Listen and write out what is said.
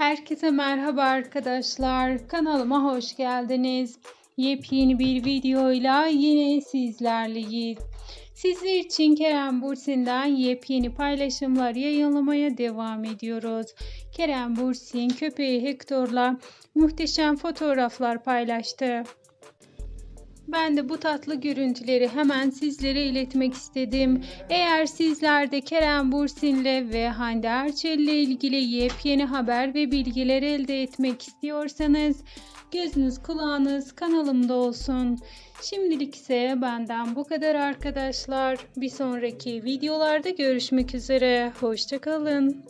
Herkese merhaba arkadaşlar. Kanalıma hoş geldiniz. Yepyeni bir videoyla yine sizlerleyiz. Sizler için Kerem Bursin'den yepyeni paylaşımlar yayınlamaya devam ediyoruz. Kerem Bursin köpeği Hector'la muhteşem fotoğraflar paylaştı. Ben de bu tatlı görüntüleri hemen sizlere iletmek istedim. Eğer sizler de Kerem Bursin'le ve Hande Erçel'le ilgili yepyeni haber ve bilgiler elde etmek istiyorsanız gözünüz kulağınız kanalımda olsun. Şimdilik ise benden bu kadar arkadaşlar. Bir sonraki videolarda görüşmek üzere. Hoşçakalın.